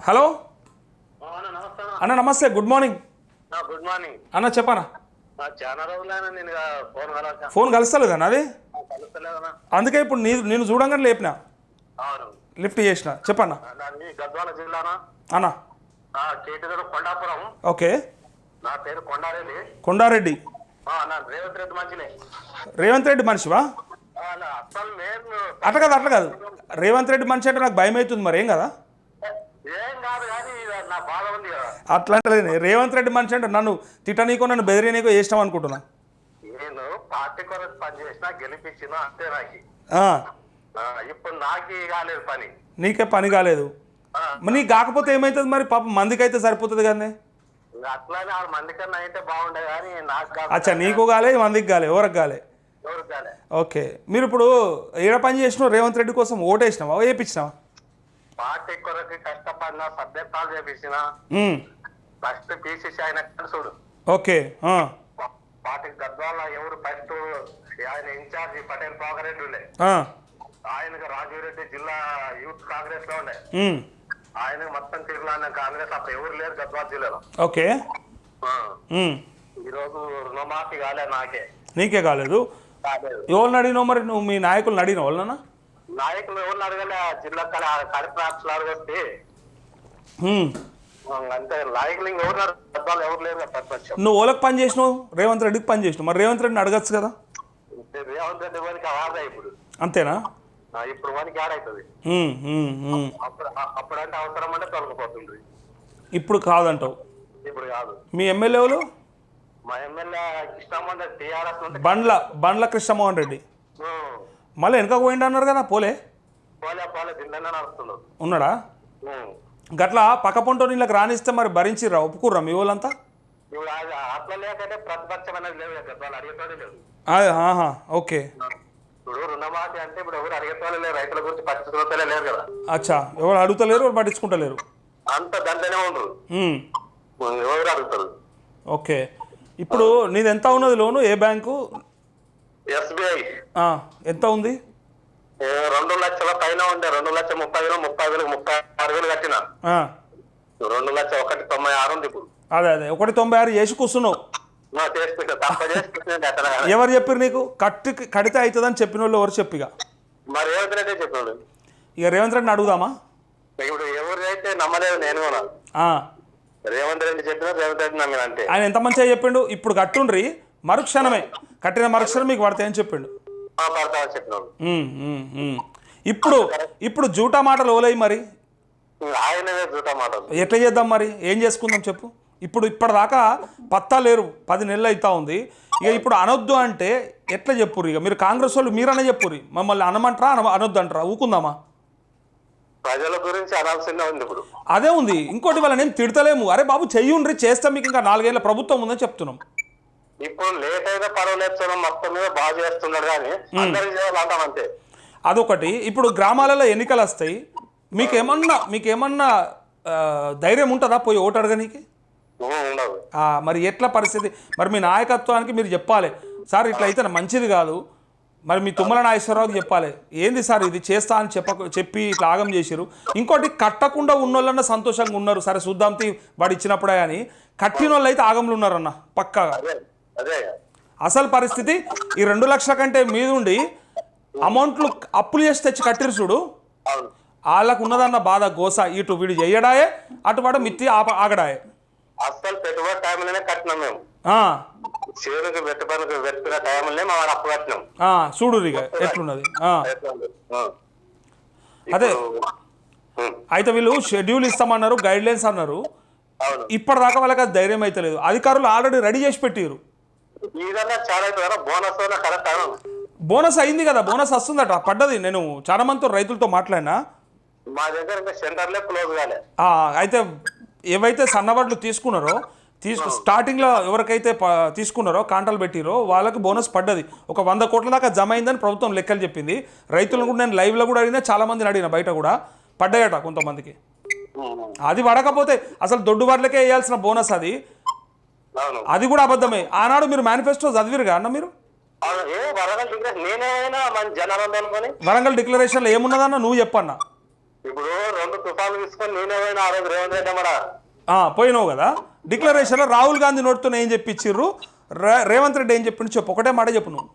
Hello? అన్న నమస్తే అన్న. అన్న నమస్తే గుడ్ మార్నింగ్. Good morning. అన్న చెప్పనా? ఫోన్ కలుస్తలేదన్న అది? అందుకే ఇప్పుడు నేను చూడంగానే లేపిన? లిఫ్ట్ చేసిన. చెప్పన్న? అన్న. కొండాపురం. ఓకే. నా పేరు కొండారెడ్డి. కొండారెడ్డి. రేవంత్ రెడ్డి రేవంత్ రెడ్డి మనిషివా? అట్లా కాదు అట్లా కాదు. రేవంత్ రెడ్డి మనిషి అంటే నాకు భయం అవుతుంది మరి ఏం కదా? ఏం కాదు కానీ ఇది నా బాధ ఉంది కదా. అట్లా అంటే రేవంత్ రెడ్డి మనిషి అంటే నన్ను తిట్టనీకో నన్ను బెదిరియనీకో చేసినాం అనుకుంటున్నా. నేను పార్టీ కొరకు పనిచేసిన గెలిపించిన అంతే నాకు. ఇప్పుడు నాకి కాలేదు పని. నీకే పని కాలేదు. నీకు కాకపోతే ఏమవుతుంది మరి? పాపం మందికి అయితే సరిపోతుంది కానీ అట్లానే ఆరు అయితే బాగుండే కానీ నాకు కాదు అచ్చా నీకు కాలే మందికి కాలే ఎవరికి కాలే? ఎవరికి కాలే. ఓకే. మీరు ఇప్పుడు ఏడ పని చేసినావు? రేవంత్ రెడ్డి కోసం ఓటేసినావా? వేయించినావా పార్టీ కొరకు కష్టపడిన సభ్యత్వాలు చేపించిన ఫస్ట్ పిసిసి ఆయన చూడు. ఓకే పార్టీ గద్వాల ఎవరు ఫస్ట్ ఆయన ఇన్ఛార్జి పటేల్ పోగరెడ్డి ఉండే. ఆయనకు రాజీవ్ రెడ్డి జిల్లా యూత్ కాంగ్రెస్లో ఉండే ఆయన మొత్తం తిరుగులాన్న కాంగ్రెస్ అప్పుడు ఎవరు లేరు గద్వాల జిల్లాలో. ఓకే. ఆ. ఉమ్, ఈ రోజు రుణమాఫీ కాలే నాకే. నీకే కాలేదు. కాలేదు. ఎవరిని అడిగినావు మరి? నువ్వు మీ నాయకులను అడిగినావు వాళ్ళనా నాయకులు ఎవరు అడగలే జిల్లా కలెక్టర్ అడగొస్తే అంతే. నాయకులు ఇంకెవరు గద్వాలు ఎవరు లేరు ప్రతిపక్షం నువ్వు ఓలకు పని చేసినావు రేవంత్ రెడ్డికి పని చేసినావు. మరి రేవంత్ రెడ్డిని అడగచ్చు కదా? రేవంత్ రెడ్డి వానికి అవార్డా ఇప్పుడు. అంతేనా? ఇప్పుడు ఆడవుతుంది ఉమ్. అప్పుడు అప్పుడంటే అవసరం అంటే తొలగిపోతుంది. ఇప్పుడు కాదంటావు. ఇప్పుడు కాదు. మీ ఎమ్మెల్యేలు మా ఎమ్మెల్యే కృష్ణమ్మ టీఆర్ఎస్ నుండి బండ్ల బండ్ల కృష్ణమోహన్ రెడ్డి. మళ్ళీ వెనక పోయిండు అన్నారు కదా పోలే? ఉన్నాడా. గట్లా పక్క పొంటో నీళ్ళకి రానిస్తే మరి భరించిర్రా ఒప్పుకుర్రా మీ వాళ్ళంతా? ఓకే. ఇప్పుడు రుణమాఫీ అంటే ఇప్పుడు ఎవరు అడిగేటోళ్ళు లేరు రైతుల గురించి పట్టించుకోవట్లే లేరు కదా. అచ్చా ఎవరు అడుగుతలేరు ఎవరు పట్టించుకుంటలేరు? అంత దాంట్లోనే ఉండరు. ఎవరు అడుగుతారు? ఓకే. ఇప్పుడు నీది ఎంత ఉన్నది లోను ఏ బ్యాంకు? ఎస్బీఐ. ఆ, ఎంత ఉంది? రెండు లక్షల పైన ఉండే రెండు లక్షల ముప్పై వేలు ముప్పై వేలు ముప్పై ఆరు వేలు కట్టిన. రెండు లక్షల ఒకటి తొంభై ఆరు ఉంది ఇప్పుడు. అదే అదే. ఒకటి తొంభై ఆరు చేసి కూర్చున్నావు. ఎవరు చెప్పారు నీకు? కట్టి కడితే అవుతుందని చెప్పిన వాళ్ళు ఎవరు చెప్పిగా మరి రేవంత్ రెడ్డి చెప్పాడు ఇక రేవంత్ రెడ్డిని అడుగుదామా? ఇప్పుడు ఎవరైతే నమ్మలేదు నేను కూడా. రేవంత్ రెడ్డి చెప్పినా రేవంత్ రెడ్డి నమ్మిన అంతే. ఆయన ఎంత మంచిగా చెప్పిండు? ఇప్పుడు కట్టుండ్రి మరుక్షణమే. కట్టిన మరుక్షణం మీకు పడతాయని చెప్పిండు. ఇప్పుడు ఇప్పుడు జూటా మాటలు ఓలయి మరి? ఎట్లా చేద్దాం మరి? ఏం చేసుకుందాం చెప్పు. ఇప్పుడు ఇప్పటిదాకా పత్తా లేరు పది నెలలు అవుతా ఉంది. ఇక ఇప్పుడు అనొద్దు అంటే ఎట్లా చెప్పుర్రు ఇక? మీరు కాంగ్రెస్ వాళ్ళు మీరనే చెప్పుర్రి. మమ్మల్ని అనమంటారా అన అనొద్దు అంటారా ఊకుందామా? ప్రజల గురించి అనాల్సిందే ఉంది ఇప్పుడు. అదే ఉంది. ఇంకోటి వాళ్ళని ఏం తిడతలేము. అరే బాబు చెయ్యుండ్రి చేస్తే మీకు ఇంకా నాలుగేళ్ళ ప్రభుత్వం ఉందని చెప్తున్నాం. ఇప్పుడు లేట్ అయినా పర్వాలేదు మొత్తం మీద బాగా చేస్తున్నాడు కానీ అందరికి చేయాలి అంటాం అంతే. అదొకటి. ఇప్పుడు గ్రామాలలో ఎన్నికలు వస్తాయి. మీకేమన్నా మీకేమన్నా ధైర్యం ఉంటుందా పోయి ఓటు అడగనీకి? మరి ఎట్లా పరిస్థితి? మరి మీ నాయకత్వానికి మీరు చెప్పాలి. సార్ ఇట్లా అయితే మంచిది కాదు. మరి మీ తుమ్మల నాగేశ్వరరావుకి చెప్పాలి. ఏంది సార్ ఇది చేస్తా అని చెప్ప చెప్పి ఇట్లా ఆగం చేసిరు ఇంకోటి కట్టకుండా ఉన్నోళ్ళన్న సంతోషంగా ఉన్నారు. సరే చూద్దాం తీ వాడు ఇచ్చినప్పుడే అని. కట్టిన వాళ్ళు అయితే ఆగంలో ఉన్నారన్న పక్కాగా. అసలు పరిస్థితి ఈ రెండు లక్షల కంటే మీదుండి అమౌంట్లు అప్పులు చేసి తెచ్చి కట్టిరు చూడు. వాళ్ళకు ఉన్నదన్న బాధ గోస ఇటు వీడు చెయ్యడాయే అటు వాడు మిత్తి ఆగడాయే. అస్సలు పెట్టుబడి టైంలోనే కట్టినాం మేము. పెట్టుకున్న టైంలోనే మా వాడు అప్పు కట్టినాం. చూడు ఇక ఎట్లున్నది. అదే. అయితే వీళ్ళు షెడ్యూల్ ఇస్తామన్నారు గైడ్ లైన్స్ అన్నారు ఇప్పటిదాకా వాళ్ళకి ధైర్యం అయితే లేదు. అధికారులు ఆల్రెడీ రెడీ చేసి పెట్టిరు బోనస్ అయింది కదా బోనస్ వస్తుందట పడ్డది. నేను చాలా మందితో రైతులతో మాట్లాడినా. మా దగ్గర సెంటర్లే క్లోజ్ కాలే. ఆ, అయితే ఏవైతే సన్నబడ్లు తీసుకున్నారో తీసుకు స్టార్టింగ్లో ఎవరికైతే తీసుకున్నారో కాంటాలు పెట్టిరో వాళ్ళకి బోనస్ పడ్డది. ఒక వంద కోట్ల దాకా జమ అయిందని ప్రభుత్వం లెక్కలు చెప్పింది. రైతులను కూడా నేను లైవ్లో కూడా అడిగినా చాలా మందిని అడిగిన బయట కూడా. పడ్డాయట కొంతమందికి. అది పడకపోతే అసలు దొడ్డు వాటికే వేయాల్సిన బోనస్ అది. అది కూడా అబద్ధమే. ఆనాడు మీరు మేనిఫెస్టో చదివిరుగా అన్న మీరు? వరగల్ వరంగల్ డిక్లరేషన్లో ఏమున్నదన్న నువ్వు చెప్పన్న. ఇప్పుడు రెండు తుఫాన్లు తీసుకొని నేనే పోయిన ఆ రోజు రేవంత్ రెడ్డి పోయినావు కదా. డిక్లరేషన్లో రాహుల్ గాంధీ నోటితో ఏం చెప్పించిర్రు? రే- రేవంత్ రెడ్డి ఏం చెప్పిండు చెప్పు. ఒకటే మాట చెప్పు నువ్వు.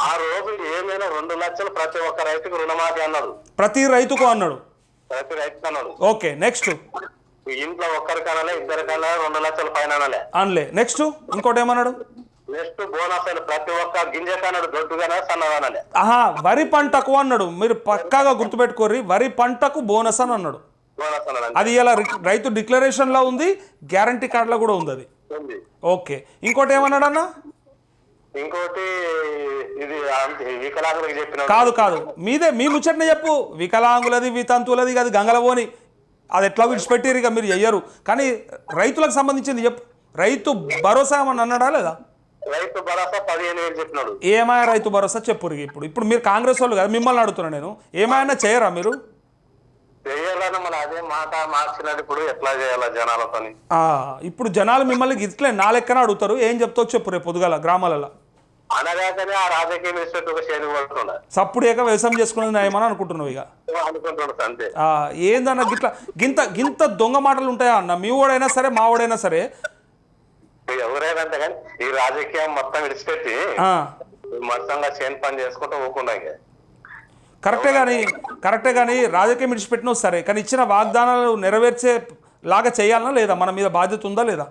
ఆ రోజు ఏమైనా రెండు లక్షలు ప్రతి ఒక్క రైతుకు రుణమాఫీ అన్నాడు. ప్రతి రైతుకు అన్నాడు. ప్రతి రైతుకు అన్నాడు. Okay next. ఇంట్లో ఒక్కరికనాలే ఇద్దరికన్నా రెండు లక్షల పైన అనాలే. అనలే నెక్స్ట్ ఇంకోటి ఏమన్నాడు? నెక్స్ట్ బోనస్ అని ప్రతి ఒక్క గింజకన్నాడు దొడ్డుగానే సన్నదానాలే ఆహా వరి పంటకు అన్నాడు. మీరు పక్కాగా గుర్తుపెట్టుకోర్రి వరి పంటకు బోనస్ అని అన్నాడు. అది ఇలా రైతు డిక్లరేషన్లో ఉంది గ్యారంటీ కార్డులో కూడా ఉంది అది. ఓకే ఇంకోటి ఏమన్నాడు అన్న? ఇంకోటి ఇది వికలాంగులకు చెప్పిన కాదు కాదు. మీదే మీ ముచ్చటనే చెప్పు. వికలాంగులది వితంతువులది అది గంగలబోని. అది ఎట్లా విడిచిపెట్టిరు ఇక మీరు చెయ్యరు. కానీ రైతులకు సంబంధించింది చెప్పు. రైతు భరోసా ఏమన్నా అన్నాడా లేదా? రైతు భరోసా పదిహేను వేలు చెప్పినాడు. ఏమైనా రైతు భరోసా చెప్పు ఇప్పుడు. ఇప్పుడు మీరు కాంగ్రెస్ వాళ్ళు కదా మిమ్మల్ని అడుగుతున్నా నేను. ఏమైనా చేయరా మీరు? చేయాలని మన అదే మాట మార్చినది ఇప్పుడు ఎట్లా చేయాలా జనాలతోని. ఆ, ఇప్పుడు జనాలు మిమ్మల్ని ఇట్లే నా లెక్కన అడుగుతారు. ఏం చెప్తావు చెప్పు రేపు పొద్దుగాల గ్రామాలలో. అనగాకనే ఆ రాజకీయ మినిస్టర్ ఒక పడుతుండ. సప్పుడు ఏక వ్యవసాయం చేసుకునేది నయమని అనుకుంటున్నావు ఇక? అంతే ఆ, ఏందన్న గిట్ల గింత గింత దొంగ మాటలు ఉంటాయా అన్న? మీ ఓడైనా సరే మా ఓడైనా సరే. ఎవరైనా అంతే కానీ ఈ రాజకీయం మొత్తం విడిచిపెట్టి మొత్తంగా చేను పని చేసుకుంటూ ఊకుండా. కరెక్టే కానీ కరెక్టే కానీ రాజకీయం విడిచిపెట్టినా సరే కానీ ఇచ్చిన వాగ్దానాలు నెరవేర్చే లాగా చేయాలనా లేదా? మన మీద బాధ్యత ఉందా లేదా?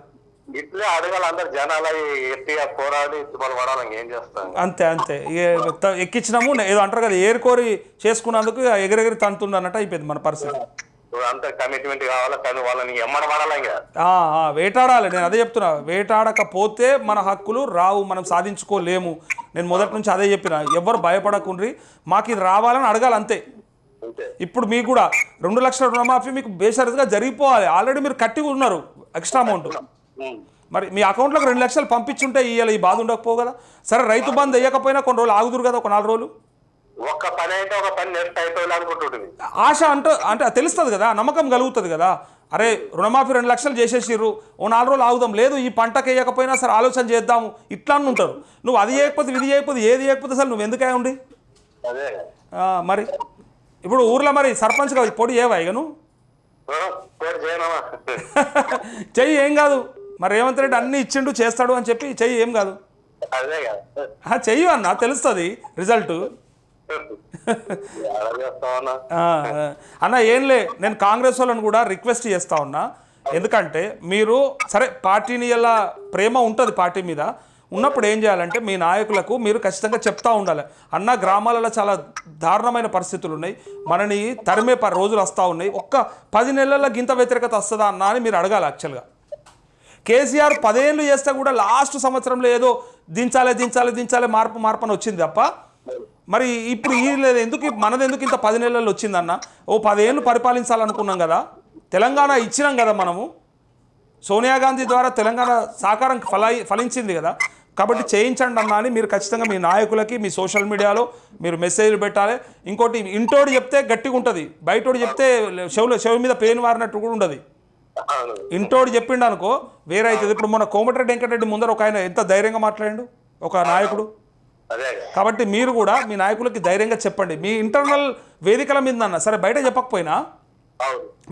ఇట్లే అడగాలి అందరు జనాలు గట్టిగా పోరాడి పడాలి ఏం చేస్తాం? అంతే అంతే. ఎక్కించినాము ఏదో అంటారు కదా ఏరుకోరి చేసుకున్నందుకు ఎగిరెగిరి తంతుంది అన్నట్టు అయిపోయింది మన పరిస్థితి. అంత కమిట్మెంట్ కావాలా కానీ వాళ్ళని ఎమ్మడ పడాలి వేటాడాలి. నేను అదే చెప్తున్నా వేటాడకపోతే మన హక్కులు రావు మనం సాధించుకోలేము. నేను మొదటి నుంచి అదే చెప్పిన ఎవరు భయపడకుండ్రి మాకు ఇది రావాలని అడగాలి అంతే. ఇప్పుడు మీకు కూడా రెండు లక్షల రుణమాఫీ మీకు బేషరతుగా జరిగిపోవాలి. ఆల్రెడీ మీరు కట్టి ఉన్నారు ఎక్స్ట్రా అమౌంట్. మరి మీ అకౌంట్లోకి రెండు లక్షలు పంపించుంటే ఇవాళ ఈ బాధ ఉండకపో కదా? సరే రైతు బంద్ వేయకపోయినా కొన్ని రోజులు ఆగుదురు కదా ఒక నాలుగు రోజులు? ఒక్క పని అయితే ఒక పని నెక్స్ట్ అయిపోయింది అనుకుంటుంటుంది. ఆశ అంటే అంటే తెలుస్తుంది కదా నమ్మకం కలుగుతుంది కదా. అరే రుణమాఫీ రెండు లక్షలు చేసేసిర్రు ఓ నాలుగు రోజులు ఆగుదాం. లేదు ఈ పంటకి వేయకపోయినా సరే ఆలోచన చేద్దాము ఇట్లా అని ఉంటారు. నువ్వు అది చేయకపోతే ఇది చేయకపోతే ఏది చేయకపోతే అసలు నువ్వు ఎందుకే ఉండి? మరి ఇప్పుడు ఊర్లో మరి సర్పంచ్గా పొడి ఏవా ఇక నువ్వు? చెయ్యి ఏం కాదు. మరి రేవంత్ రెడ్డి అన్ని ఇచ్చిండు చేస్తాడు అని చెప్పి చెయ్యి ఏం కాదు? చెయ్యి అన్న తెలుస్తుంది రిజల్ట్. ఎలా. అన్న ఏంలే నేను కాంగ్రెస్ వాళ్ళని కూడా రిక్వెస్ట్ చేస్తా ఉన్నా. ఎందుకంటే మీరు సరే పార్టీని ఇలా ప్రేమ ఉంటుంది పార్టీ మీద. ఉన్నప్పుడు ఏం చేయాలంటే మీ నాయకులకు మీరు ఖచ్చితంగా చెప్తా ఉండాలి. అన్న గ్రామాలలో చాలా దారుణమైన పరిస్థితులు ఉన్నాయి. మనని తరిమే ప రోజులు వస్తూ ఉన్నాయి. ఒక్క పది నెలల్లో గింత వ్యతిరేకత వస్తుందా అన్న అని మీరు అడగాలి యాక్చువల్గా కేసీఆర్ పదేళ్ళు చేస్తే కూడా లాస్ట్ సంవత్సరంలో ఏదో దించాలి దించాలి దించాలి మార్పు మార్పు అని వచ్చింది తప్ప మరి ఇప్పుడు ఈ లేదు ఎందుకు మనది ఎందుకు ఇంత పది నెలల్లో వచ్చిందన్న? ఓ పదేళ్ళు పరిపాలించాలనుకున్నాం కదా. తెలంగాణ ఇచ్చినాం కదా మనము. సోనియా గాంధీ ద్వారా తెలంగాణ సాకారం ఫల ఫలించింది కదా. కాబట్టి చేయించండి అన్న అని మీరు ఖచ్చితంగా మీ నాయకులకి మీ సోషల్ మీడియాలో మీరు మెసేజ్లు పెట్టాలి. ఇంకోటి ఇంటోడు చెప్తే గట్టిగా ఉంటుంది బయటోడు చెప్తే చెవులు చెవి మీద పెయిన్ వారినట్టు కూడా ఉండదు. ఇంటోడు చెప్పిండు అనుకో వేరే అవుతుంది ఇప్పుడు మన కోమటిరెడ్డి వెంకటరెడ్డి ముందర ఒక ఆయన ఎంత ధైర్యంగా మాట్లాడిండు? ఒక నాయకుడు. కాబట్టి మీరు కూడా మీ నాయకులకి ధైర్యంగా చెప్పండి. మీ ఇంటర్నల్ వేదికల మీద అన్న సరే బయట చెప్పకపోయినా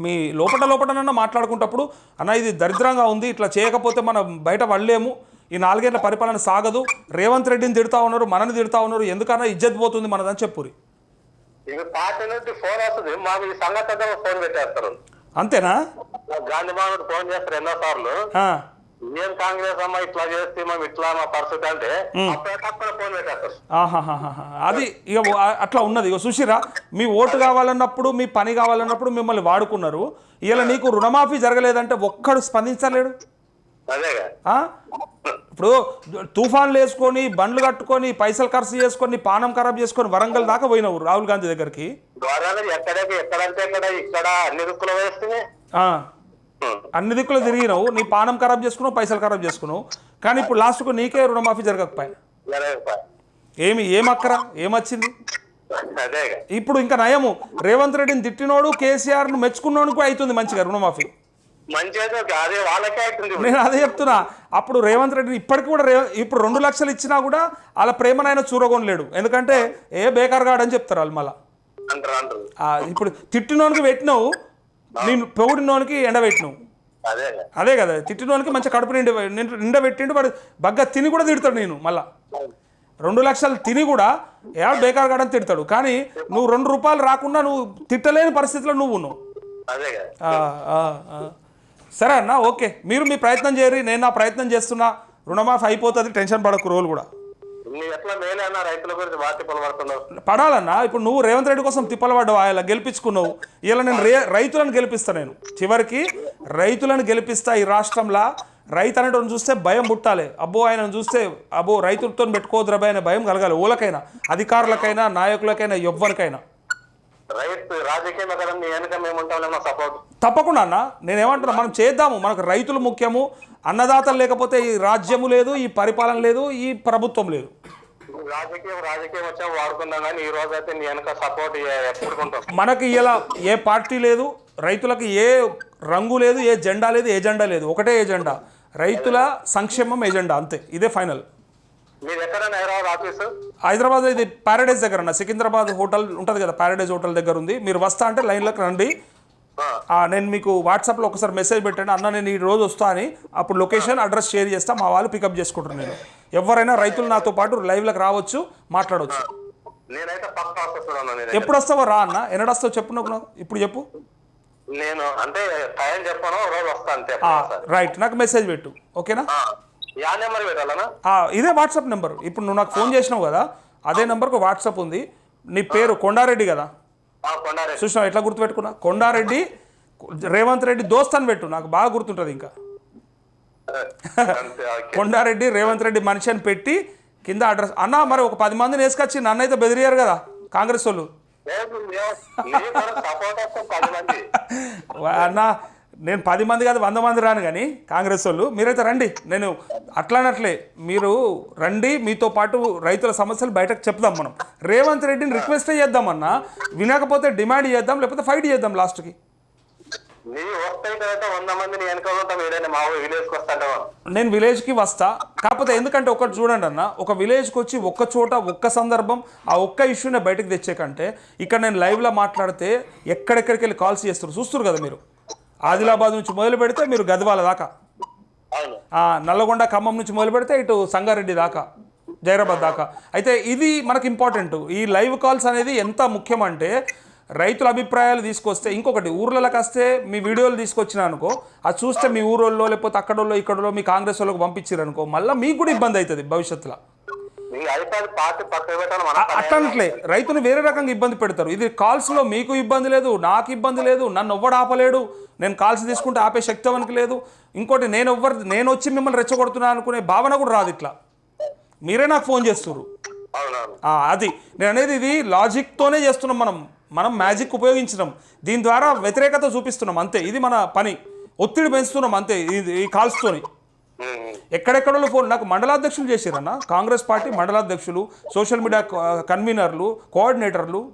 మీ లోపల లోపలనన్నా మాట్లాడుకుంటప్పుడు అన్న ఇది దరిద్రంగా ఉంది ఇట్లా చేయకపోతే మనం బయట పడలేము ఈ నాలుగేళ్ళ పరిపాలన సాగదు రేవంత్ రెడ్డిని తిడతా ఉన్నారు మనని తిడతా ఉన్నారు ఎందుకన్నా ఇజ్జత్ పోతుంది మనదని చెప్పురి. ఇక పార్టీ ఫోన్ వస్తుంది మాకు ఈ ఫోన్ పెట్టేస్తారు. అంతేనా? గాంధీ భవన్ ఫోన్ చేస్తారు ఎన్నో సార్లు ఏం కాంగ్రెస్ అమ్మ ఇట్లా చేస్తే మేము ఇట్లా మా పరిస్థితి అంటే ఫోన్ పెట్టేస్తారు. అది ఇక అట్లా ఉన్నది. ఇక సుశీరా మీ ఓటు కావాలన్నప్పుడు మీ పని కావాలన్నప్పుడు మిమ్మల్ని వాడుకున్నారు. ఇలా నీకు రుణమాఫీ జరగలేదంటే ఒక్కడు స్పందించలేడు? ఇప్పుడు తుఫాన్లు వేసుకొని బండ్లు కట్టుకొని పైసలు ఖర్చు చేసుకొని పానం ఖరాబ్ చేసుకొని వరంగల్ దాకా పోయినావు రాహుల్ గాంధీ దగ్గరికి? అన్ని దిక్కులు వేస్తే ఆ, అన్ని దిక్కులు తిరిగినావు నీ పానం ఖరాబ్ చేసుకున్నావు పైసలు ఖరాబ్ చేసుకున్నావు. కానీ ఇప్పుడు లాస్ట్కు నీకే రుణమాఫీ జరగకపోయా? ఏమి ఏమక్కరా ఏమొచ్చింది ఇప్పుడు ఇంకా నయము. రేవంత్ రెడ్డిని తిట్టినోడు కేసీఆర్ను మెచ్చుకున్నోడికి అవుతుంది మంచిగా రుణమాఫీ. నేను అదే చెప్తున్నా. అప్పుడు రేవంత్ రెడ్డి ఇప్పటికి కూడా ఇప్పుడు రెండు లక్షలు ఇచ్చినా కూడా వాళ్ళ ప్రేమనైనా చూరగొనలేడు. ఎందుకంటే ఏ బేకార్ గాడని చెప్తారు వాళ్ళు మళ్ళీ. ఇప్పుడు తిట్టినోనికి పెట్టినావు నేను పొగిడినోనికి ఎండబెట్టినావు. అదే అదే కదా. తిట్టినోనికి మంచి కడుపు నిండి నిండ- నిండబెట్టిండు వాడు బగ్గా తిని కూడా తిడతాడు నేను మళ్ళా. రెండు లక్షలు తిని కూడా ఏ బేకార్ కాడని తిడతాడు. కానీ నువ్వు రెండు రూపాయలు రాకుండా నువ్వు తిట్టలేని పరిస్థితిలో నువ్వు ఉన్నావు. సరే అన్న ఓకే. మీరు మీ ప్రయత్నం చేయరు నేను నా ప్రయత్నం చేస్తున్నా. రుణమాఫీ అయిపోతుంది టెన్షన్ పడకు రోజులు కూడా. పడాలన్నా ఇప్పుడు నువ్వు రేవంత్ రెడ్డి కోసం తిప్పలు పడ్డావు ఆయన గెలిపించుకున్నావు. ఇలా నేను రే రైతులను గెలిపిస్తా నేను. చివరికి రైతులను గెలిపిస్తా ఈ రాష్ట్రంలో. రైతు అనేటువంటి చూస్తే భయం పుట్టాలి. అబ్బో ఆయన చూస్తే అబ్బో రైతులతో పెట్టుకోవద్దు అనే భయం కలగాలి. ఊలకైనా అధికారులకైనా నాయకులకైనా ఎవ్వరికైనా. రైతు రాజకీయం వెనక మేము ఉంటాం సపోర్ట్. తప్పకుండా అన్న. నేనేమంటున్నా మనం చేద్దాము. మనకు రైతులు ముఖ్యము అన్నదాతలు లేకపోతే ఈ రాజ్యము లేదు ఈ పరిపాలన లేదు ఈ ప్రభుత్వం లేదు. రాజకీయం రాజకీయం వచ్చా వాడుకుందాం కానీ ఈ రోజు అయితే నీ వెనక సపోర్ట్ మనకి ఇలా ఏ పార్టీ లేదు రైతులకు ఏ రంగు లేదు ఏ జెండా లేదు ఎజెండా లేదు. ఒకటే ఎజెండా. రైతుల సంక్షేమం ఎజెండా అంతే. ఇదే ఫైనల్. హైదరాబాద్ ఆఫీసు? హైదరాబాద్ ఇది ప్యారడైజ్ దగ్గర అన్న. సికింద్రాబాద్ హోటల్ ఉంటుంది కదా ప్యారడైజ్ హోటల్ దగ్గర ఉంది. మీరు వస్తా అంటే లైన్లోకి రండి. నేను మీకు వాట్సాప్లో ఒకసారి మెసేజ్ పెట్టండి. అన్న నేను ఈ రోజు వస్తా అని అప్పుడు లొకేషన్ అడ్రస్ షేర్ చేస్తా. మా వాళ్ళు పికప్ చేసుకుంటారు నేను. ఎవరైనా రైతులు నాతో పాటు లైవ్లోకి రావచ్చు మాట్లాడవచ్చు ఎప్పుడు వస్తావో రా అన్న. ఎన్నడు వస్తావు చెప్పు నాకు. ఇప్పుడు చెప్పు. నేను అంటే టైం చెప్పాను రోజు వస్తా అంతే. రైట్. నాకు మెసేజ్ పెట్టు. ఓకేనా? ఇదే వాట్సాప్ నెంబర్. ఇప్పుడు నువ్వు నాకు ఫోన్ చేసినావు కదా అదే నెంబర్కి వాట్సాప్ ఉంది. నీ పేరు కొండారెడ్డి కదా? చూసినావు? ఎట్లా గుర్తుపెట్టుకున్నా? కొండారెడ్డి రేవంత్ రెడ్డి దోస్త్ అని పెట్టు నాకు బాగా గుర్తుంటుంది ఇంకా. కొండారెడ్డి రేవంత్ రెడ్డి మనిషి అని పెట్టి కింద అడ్రస్ అన్న మరి ఒక పది మందిని వేసుకొచ్చి నన్ను అయితే బెదిరియారు కదా కాంగ్రెస్ వాళ్ళు. అన్న నేను పది మంది కాదు వంద మంది రాను కానీ కాంగ్రెస్ వాళ్ళు మీరైతే రండి. నేను అట్లానట్లే మీరు రండి మీతో పాటు రైతుల సమస్యలు బయటకు చెప్దాం మనం. రేవంత్ రెడ్డిని రిక్వెస్ట్ చేద్దామన్నా వినకపోతే డిమాండ్ చేద్దాం లేకపోతే ఫైట్ చేద్దాం లాస్ట్కి నేను విలేజ్కి వస్తా. కాకపోతే ఎందుకంటే ఒకటి చూడండి అన్న ఒక విలేజ్కి వచ్చి ఒక్క చోట ఒక్క సందర్భం ఆ ఒక్క ఇష్యూనే బయటకు తెచ్చే కంటే ఇక్కడ నేను లైవ్లో మాట్లాడితే ఎక్కడెక్కడికి వెళ్ళి కాల్స్ చేస్తారు. చూస్తారు కదా మీరు? ఆదిలాబాద్ నుంచి మొదలు పెడితే మీరు గద్వాల దాకా. నల్లగొండ ఖమ్మం నుంచి మొదలు పెడితే ఇటు సంగారెడ్డి దాకా జైరాబాద్ దాకా. అయితే ఇది మనకు ఇంపార్టెంట్. ఈ లైవ్ కాల్స్ అనేది ఎంత ముఖ్యం అంటే రైతుల అభిప్రాయాలు తీసుకొస్తే ఇంకొకటి ఊర్లలోకి వస్తే మీ వీడియోలు తీసుకొచ్చిన అనుకో అది చూస్తే మీ ఊరోళ్ళో లేకపోతే అక్కడోళ్ళో ఇక్కడోళ్ళో మీ కాంగ్రెస్ వాళ్ళకి పంపించారు అనుకో మళ్ళీ మీకు కూడా ఇబ్బంది అవుతుంది భవిష్యత్తులో. అట్లనట్లే రైతును వేరే రకంగా ఇబ్బంది పెడతారు. ఇది కాల్స్లో మీకు ఇబ్బంది లేదు నాకు ఇబ్బంది లేదు నన్ను ఎవ్వడు ఆపలేడు నేను కాల్స్ తీసుకుంటే ఆపే శక్తి అవనికి లేదు. ఇంకోటి నేను ఎవ్వరు నేను వచ్చి మిమ్మల్ని రెచ్చగొడుతున్నా అనుకునే భావన కూడా రాదు ఇట్లా. మీరే నాకు ఫోన్ చేస్తున్నారు అది. నేను అనేది ఇది లాజిక్తోనే చేస్తున్నాం మనం. మనం మ్యాజిక్ ఉపయోగించినాం. దీని ద్వారా వ్యతిరేకత చూపిస్తున్నాం అంతే. ఇది మన పని. ఒత్తిడి పెంచుతున్నాం అంతే. ఇది ఈ కాల్స్తోని. ఎక్కడెక్కడో ఫోన్? నాకు మండలాధ్యక్షులు చేశారన్న కాంగ్రెస్ పార్టీ మండలాధ్యక్షులు సోషల్ మీడియా కన్వీనర్లు కోఆర్డినేటర్లు.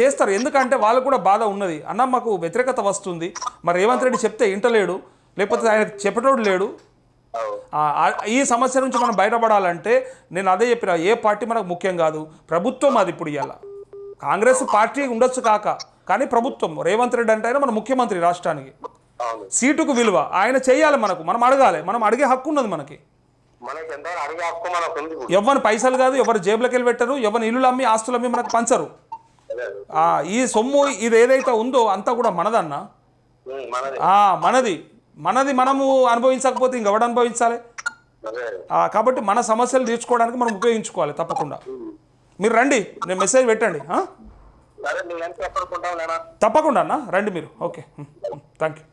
చేస్తారు. ఎందుకంటే వాళ్ళకు కూడా బాధ ఉన్నది. అన్న మాకు వ్యతిరేకత వస్తుంది. మరి రేవంత్ రెడ్డి చెప్తే ఇంటలేడు. లేకపోతే ఆయన చెప్పేటోడు లేడు. ఈ సమస్య నుంచి మనం బయటపడాలంటే నేను అదే చెప్పిన ఏ పార్టీ మనకు ముఖ్యం కాదు. ప్రభుత్వం అది ఇప్పుడు ఇవాళ కాంగ్రెస్ పార్టీ ఉండొచ్చు కాక కానీ ప్రభుత్వం. రేవంత్ రెడ్డి అంటే ఆయన మన ముఖ్యమంత్రి రాష్ట్రానికి. సీటుకు విలువ. ఆయన చేయాలి మనకు. మనం అడగాలి. మనం అడిగే హక్కు ఉన్నది మనకి. మనకి ఎంత అడిగి హక్కు మనకు ఉంది ఇప్పుడు. ఎవరి పైసలు కాదు ఎవరు జేబులకి వెళ్ళి పెట్టరు ఎవరి ఇల్లులు అమ్మి ఆస్తులు అమ్మి మనకు పంచరు. ఈ సొమ్ము ఇది ఏదైతే ఉందో అంతా కూడా మనదన్న? మనది. మనది. మనము అనుభవించకపోతే ఇంకెవడు అనుభవించాలి? కాబట్టి మన సమస్యలు తీర్చుకోవడానికి మనం ఉపయోగించుకోవాలి తప్పకుండా. మీరు రండి. నేను మెసేజ్ పెట్టండి. తప్పకుండా అన్న. రండి మీరు. ఓకే. Thank you